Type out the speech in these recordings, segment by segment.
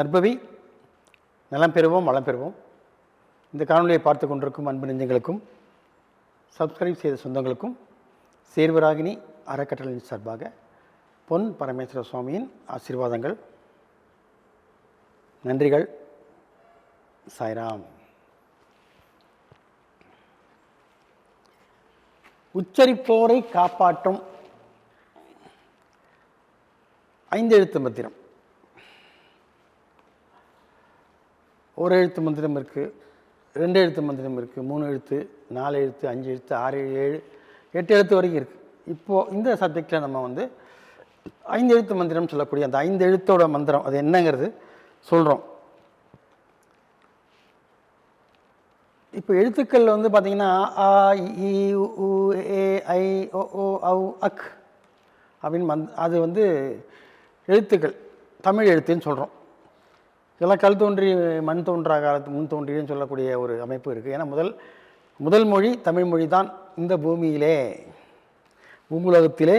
நற்பவி நலம் பெறுவோம் வளம் பெறுவோம். இந்த காணொலியை பார்த்து கொண்டிருக்கும் அன்பு நெஞ்சங்களுக்கும் சப்ஸ்கிரைப் செய்த சொந்தங்களுக்கும் சேர்வராகினி அறக்கட்டளையின் சார்பாக பொன் பரமேஸ்வர சுவாமியின் ஆசீர்வாதங்கள் நன்றிகள். சாய்ராம். உச்சரிப்போரை காப்பாற்றும் ஐந்தெழுத்து மத்திரம் ஒரு எழுத்து மந்திரம் இருக்குது ரெண்டு எழுத்து மந்திரம் இருக்குது மூணு எழுத்து நாலு எழுத்து அஞ்சு எழுத்து ஆறு ஏழு எட்டு எழுத்து வரைக்கும் இருக்குது இப்போது இந்த சப்ஜெக்டில் நம்ம வந்து ஐந்து எழுத்து மந்திரம் சொல்லக்கூடிய அந்த ஐந்து எழுத்தோட மந்திரம் அது என்னங்கிறது சொல்கிறோம் இப்போ எழுத்துக்கள் வந்து பார்த்தீங்கன்னா ஆ இ உ, ஏ ஐ ஓ ஓ அக் அப்படின்னு மந் அது வந்து எழுத்துக்கள் தமிழ் எழுத்துன்னு சொல்கிறோம் இதெல்லாம் கல் தோன்றி மண் தோன்றா காலத்து முன் தோன்றின்னு சொல்லக்கூடிய ஒரு அமைப்பு இருக்குது ஏன்னா முதல் முதல் மொழி தமிழ் மொழி தான் இந்த பூமியிலே. பூமுலகத்திலே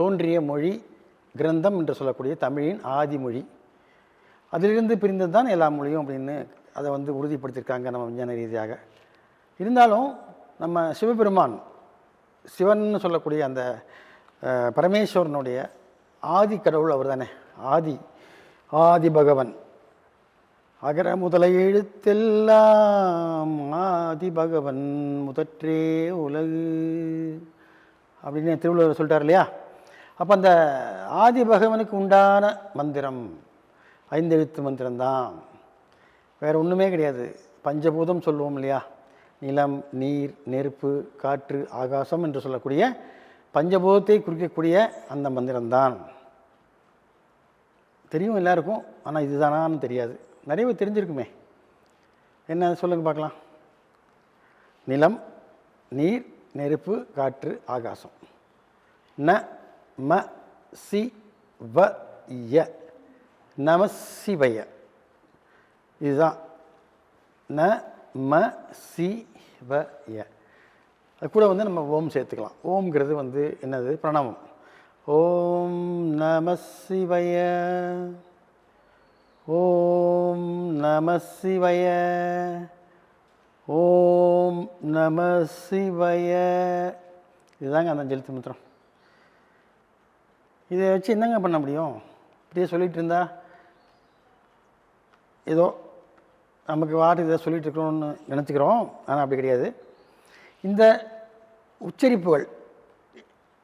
தோன்றிய மொழி கிரந்தம் என்று சொல்லக்கூடிய தமிழின் ஆதி மொழி. அதிலிருந்து பிரிந்தது தான் எல்லா மொழியும் அப்படின்னு அதை வந்து உறுதிப்படுத்தியிருக்காங்க நம்ம விஞ்ஞான ரீதியாக. இருந்தாலும் நம்ம சிவபெருமான் சிவன் சொல்லக்கூடிய அந்த பரமேஸ்வரனுடைய ஆதி கடவுள் அவர் தானே ஆதி ஆதி பகவன். அகர முதல எழுத்தெல்லாம் ஆதி பகவன் முதற்றே உலகு. அப்படின்னு திருவள்ளுவர் சொல்லிட்டார் இல்லையா? அப்போ அந்த ஆதி பகவனுக்கு உண்டான மந்திரம் ஐந்தெழுத்து மந்திரம்தான். வேறு ஒன்றுமே கிடையாது. பஞ்சபூதம் சொல்லுவோம் இல்லையா? நிலம் நீர் நெருப்பு காற்று ஆகாசம் என்று சொல்லக்கூடிய பஞ்சபூதத்தை குறிக்கக்கூடிய அந்த மந்திரம்தான். தெரியும் எல்லாருக்கும் ஆனால் இதுதானான்னு தெரியாது. நிறைய பேர் தெரிஞ்சிருக்குமே. என்ன சொல்லுங்கள் பார்க்கலாம். நிலம் நீர் நெருப்பு காற்று ஆகாசம். ந ம சி வ ய. நமசிவய இதுதான். ந ம சி வ ய. அது கூட வந்து நம்ம ஓம் சேர்த்துக்கலாம். ஓம்ங்கிறது வந்து என்னது? பிரணவம் ஓம் நம சிவய ஓம் நம சிவய. ஓம் நம சிவய. இதுதாங்க அந்த ஜெலுத்து மந்திரம். இதை வச்சு என்னங்க பண்ண முடியும்? இப்படியே சொல்லிகிட்டு இருந்தா ஏதோ நமக்கு வாட்டு இதை சொல்லிகிட்டு இருக்கிறோம்னு நினச்சிக்கிறோம். ஆனால் அப்படி கிடையாது. இந்த உச்சரிப்புகள்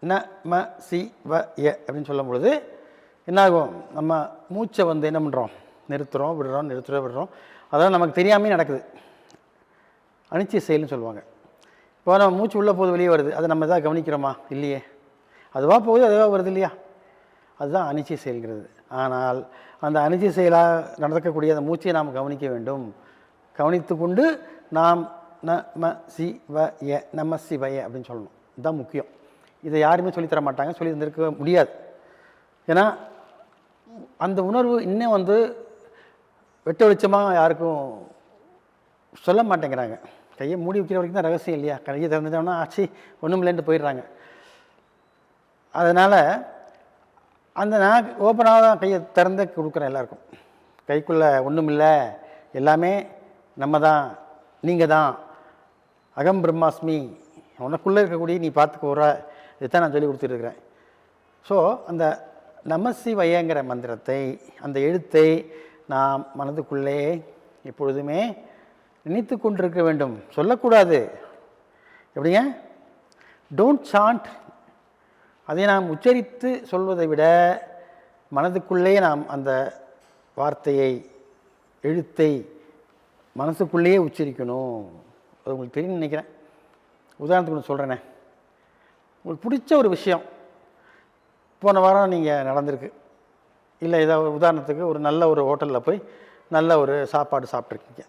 ந ம சி வ ய அப்படின்னு சொல்லும் பொழுது என்னாகும்? நம்ம மூச்சை வந்து என்ன பண்ணுறோம் நிறுத்துகிறோம் விடுறோம் நிறுத்துகிறோம் விடுறோம். அதெல்லாம் நமக்கு தெரியாமே நடக்குது. அனிச்சை செயல்னு சொல்லுவாங்க. இப்போ நம்ம மூச்சு உள்ளே போகுது வெளியே வருது. அதை நம்ம எதாவது கவனிக்கிறோமா? இல்லையே. அதுவாக போகுது அதுவாக வருது இல்லையா? அதுதான் அனிச்சை செயல்கிறது. ஆனால் அந்த அனிச்சை செயலாக நடக்கக்கூடிய அந்த மூச்சை நாம் கவனிக்க வேண்டும். கவனித்து கொண்டு நாம் ந ம சி வ ய நம சிவய அப்படின்னு சொல்லணும். இதுதான் முக்கியம். இதை யாருமே சொல்லித் தர மாட்டாங்க. சொல்லி தந்திருக்க முடியாது. ஏன்னா அந்த உணர்வு இன்னும் வந்து வெட்ட வெளிச்சமாக யாருக்கும் சொல்ல மாட்டேங்கிறாங்க. கையை மூடி வைக்கிற வரைக்கும் தான் ரகசியம் இல்லையா? கையை திறந்துட்டோம்னா ஆச்சு ஒன்றும் இல்லைன்ட்டு போயிடுறாங்க. அதனால் அந்த நான் ஓப்பனாக தான் கையை திறந்து கொடுக்குறேன் எல்லாருக்கும். கைக்குள்ளே ஒன்றும் இல்லை. எல்லாமே நம்ம தான் நீங்கள் தான். அகம் பிரம்மாஸ்மி. உனக்குள்ளே இருக்கக்கூடிய நீ பார்த்துக்கோற இதைத்தான் நான் சொல்லி கொடுத்துருக்குறேன் ஸோ அந்த நமசிவயங்கிற மந்திரத்தை அந்த எழுத்தை நாம் மனதுக்குள்ளே எப்பொழுதுமே நினைத்து கொண்டிருக்க வேண்டும். சொல்லக்கூடாது. எப்படிங்க? டோன்ட் சாண்ட் அதை நாம் உச்சரித்து சொல்வதை விட மனதுக்குள்ளே நாம் அந்த வார்த்தையை எழுத்தை மனசுக்குள்ளேயே உச்சரிக்கணும். அது உங்களுக்கு தெரியும் நினைக்கிறேன். உதாரணத்துக்கு ஒன்று சொல்கிறேனே உங்களுக்கு பிடிச்ச ஒரு விஷயம். போன வாரம் நீங்கள் நடந்திருக்கு. இல்லை ஏதாவது உதாரணத்துக்கு ஒரு நல்ல ஒரு ஹோட்டலில் போய் நல்ல ஒரு சாப்பாடு சாப்பிட்ருக்கீங்க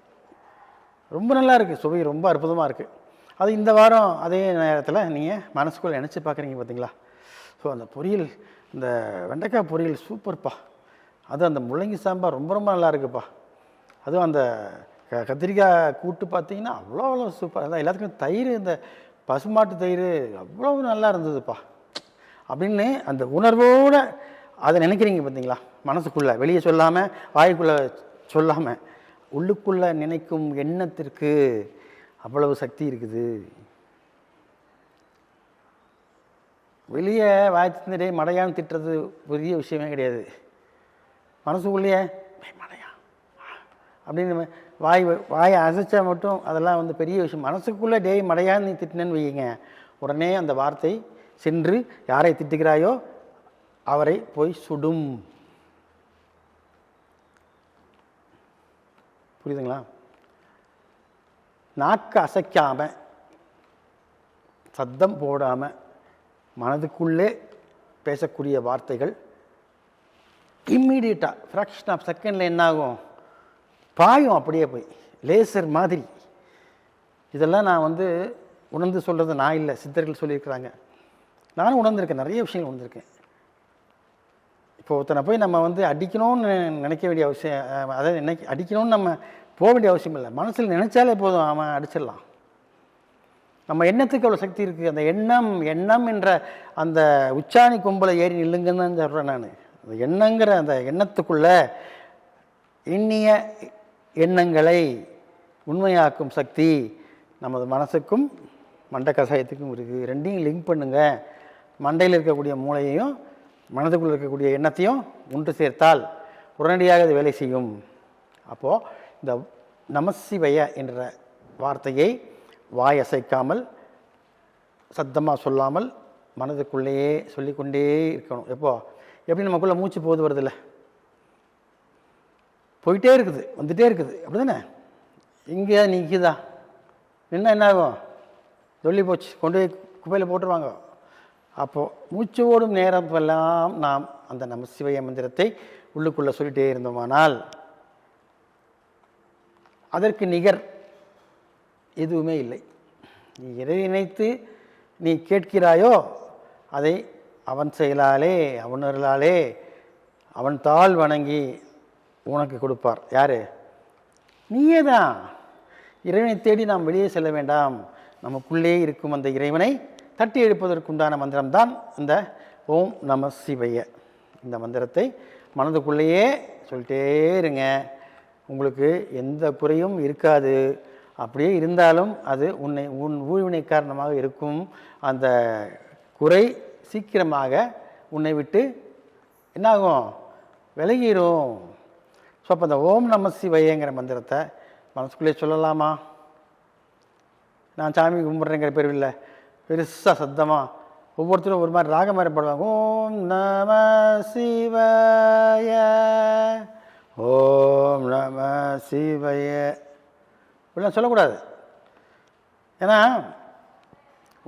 ரொம்ப நல்லா இருக்குது சுவை ரொம்ப அற்புதமாக இருக்குது அது இந்த வாரம் அதே நேரத்தில் நீங்கள் மனசுக்குள்ளே நினச்சி பார்க்குறீங்க பார்த்தீங்களா ஸோ அந்த பொரியல் இந்த வெண்டைக்காய் பொரியல் சூப்பர்ப்பா. அது அந்த முள்ளங்கி சாம்பார் ரொம்ப ரொம்ப நல்லா இருக்குப்பா. அதுவும் அந்த க கத்திரிக்காய் கூட்டு பார்த்தீங்கன்னா அவ்வளோ அவ்வளோ சூப்பர். அதான் எல்லாத்துக்கும் தயிர் இந்த பசுமாட்டு தயிர் அவ்வளோ நல்லா இருந்ததுப்பா. அப்படின்னு அந்த உணர்வோடு அதை நினைக்கிறீங்க பார்த்தீங்களா? மனசுக்குள்ளே வெளியே சொல்லாமல் வாய்க்குள்ளே சொல்லாமல் உள்ளுக்குள்ளே நினைக்கும் எண்ணத்திற்கு அவ்வளவு சக்தி இருக்குது. வெளியே வாய் தின்னடே மடையான்னு திட்டுறது பெரிய விஷயமே கிடையாது. மனசுக்குள்ளேயே மடையா? அப்படின்னு வாய் வாயை அசைச்சா மட்டும் அதெல்லாம் வந்து பெரிய விஷயம். மனசுக்குள்ளே டேய் மடையான்னு நீ திட்டினேன்னு வையுங்க. உடனே அந்த வார்த்தை சென்று யாரை திட்டுகிறாயோ அவரை போய் சுடும். புரியுதுங்களா? நாக்கு அசைக்காம சத்தம் போடாமல் மனதுக்குள்ளே பேசக்கூடிய வார்த்தைகள் இம்மீடியட்டாக ஃப்ராக்ஷன் ஆஃப் செகண்டில் என்னாகும்? பாயும் அப்படியே போய் லேசர் மாதிரி. இதெல்லாம் நான் வந்து உணர்ந்து சொல்கிறது நான் இல்லை சித்தர்கள் சொல்லியிருக்கிறாங்க. நானும் உணர்ந்திருக்கேன் நிறைய விஷயங்கள் உணர்ந்திருக்கேன். இப்போ ஒருத்தனை போய் நம்ம வந்து அடிக்கணும்னு நினைக்க வேண்டிய அவசியம் அதாவது நினைக்க அடிக்கணும்னு நம்ம போக வேண்டிய அவசியம் இல்லை. மனசில் நினைச்சாலே போதும் அவன் அடிச்சிடலாம். நம்ம எண்ணத்துக்கு அவ்வளோ சக்தி இருக்குது அந்த எண்ணம் எண்ணம் என்ற அந்த உச்சாணி கும்பலை ஏறி நில்லுங்கன்னு தான் சொல்கிறேன் நான். அந்த எண்ணங்கிற அந்த எண்ணத்துக்குள்ள எண்ணிய எண்ணங்களை உண்மையாக்கும் சக்தி நமது மனசுக்கும் மண்டை கசாயத்துக்கும் இருக்குது ரெண்டையும் லிங்க் பண்ணுங்கள் மண்டையில் இருக்கக்கூடிய மூளையையும் மனதுக்குள்ள இருக்கக்கூடிய எண்ணத்தையும் ஒன்று சேர்த்தால் உடனடியாக அது வேலை செய்யும். அப்போது இந்த நமசிவய என்ற வார்த்தையை வாய் அசைக்காமல் சத்தமாக சொல்லாமல் மனதுக்குள்ளேயே சொல்லிக்கொண்டே இருக்கணும். எப்போ? எப்படி நமக்குள்ளே மூச்சு போது வருதில்ல. போயிட்டே இருக்குது வந்துட்டே இருக்குது. அப்படி தானே இங்கே நிற்குதா நின்னா என்ன ஆகும்? சொல்லி போச்சு கொண்டு போய் குப்பையில் போட்டுருவாங்க. அப்போது மூச்சு ஓடும் நேரமெல்லாம் நாம் அந்த நமசிவய மந்திரத்தை உள்ளுக்குள்ளே சொல்லிட்டே இருந்தோமானால் அதற்கு நிகர் எதுவுமே இல்லை. நீ எதை நினைத்து நீ கேட்கிறாயோ அதை அவன் செயலாலே அவனர்களாலே அவன் தாள் வணங்கி உனக்கு கொடுப்பார். யார்? நீயே தான் இறைவனை தேடி நாம் வெளியே செல்ல வேண்டாம். நமக்குள்ளே இருக்கும் அந்த இறைவனை தட்டி எழுப்பதற்குண்டான மந்திரம்தான் இந்த ஓம் நம சிவைய. இந்த மந்திரத்தை மனதுக்குள்ளேயே சொல்லிட்டே இருங்க. உங்களுக்கு எந்த குறையும் இருக்காது. அப்படியே இருந்தாலும் அது உன்னை உன் ஊழ்வினை காரணமாக இருக்கும். அந்த குறை சீக்கிரமாக உன்னை விட்டு என்னாகும்? விலகிடும் ஸோ அப்போ அந்த ஓம் நம சிவையங்கிற மந்திரத்தை மனசுக்குள்ளே சொல்லலாமா? நான் சாமி கும்பிட்றேங்கிற பேர் இல்லை. பெருசாக சத்தமாக ஒவ்வொருத்தரும் ஒரு மாதிரி ராகம் மாதிரி பாடுவாங்க. ஓம் நம சிவய ஓம் நம சிவய. இப்படிலாம் சொல்லக்கூடாது. ஏன்னா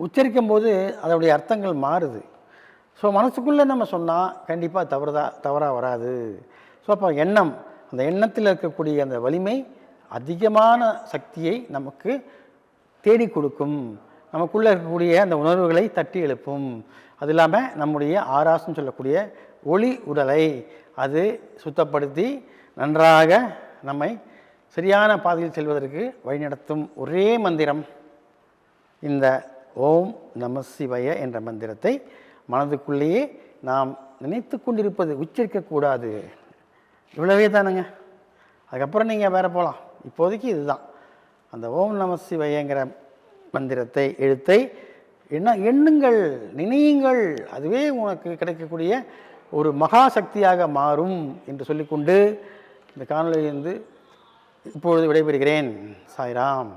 உச்சரிக்கும் போது அதனுடைய அர்த்தங்கள் மாறுது. ஸோ மனசுக்குள்ளே நம்ம சொன்னால் கண்டிப்பாக தவறுதா தவறாக வராது. ஸோ அப்போ எண்ணம் அந்த எண்ணத்தில் இருக்கக்கூடிய அந்த வலிமை அதிகமான சக்தியை நமக்கு தேடி கொடுக்கும். நமக்குள்ளே இருக்கக்கூடிய அந்த உணர்வுகளை தட்டி எழுப்பும். அது இல்லாமல் நம்முடைய ஆராசம் சொல்லக்கூடிய ஒளி உடலை அது சுத்தப்படுத்தி நன்றாக நம்மை சரியான பாதையில் செல்வதற்கு வழிநடத்தும் ஒரே மந்திரம். இந்த ஓம் நம சிவய என்ற மந்திரத்தை மனதுக்குள்ளேயே நாம் நினைத்து கொண்டிருப்பது உச்சரிக்கக்கூடாது இவ்வளவே தானுங்க. அதுக்கப்புறம் நீங்கள் வேற போகலாம் இப்போதைக்கு இதுதான். அந்த ஓம் நம சிவயங்கிற மந்திரத்தை எழுத்தை என்ன எண்ணுங்கள் நினையுங்கள் அதுவே உனக்கு கிடைக்கக்கூடிய ஒரு மகா சக்தியாக மாறும் என்று சொல்லிக்கொண்டு இந்த காணொலியிலிருந்து இப்பொழுது விடைபெறுகிறேன். சாய்ராம்.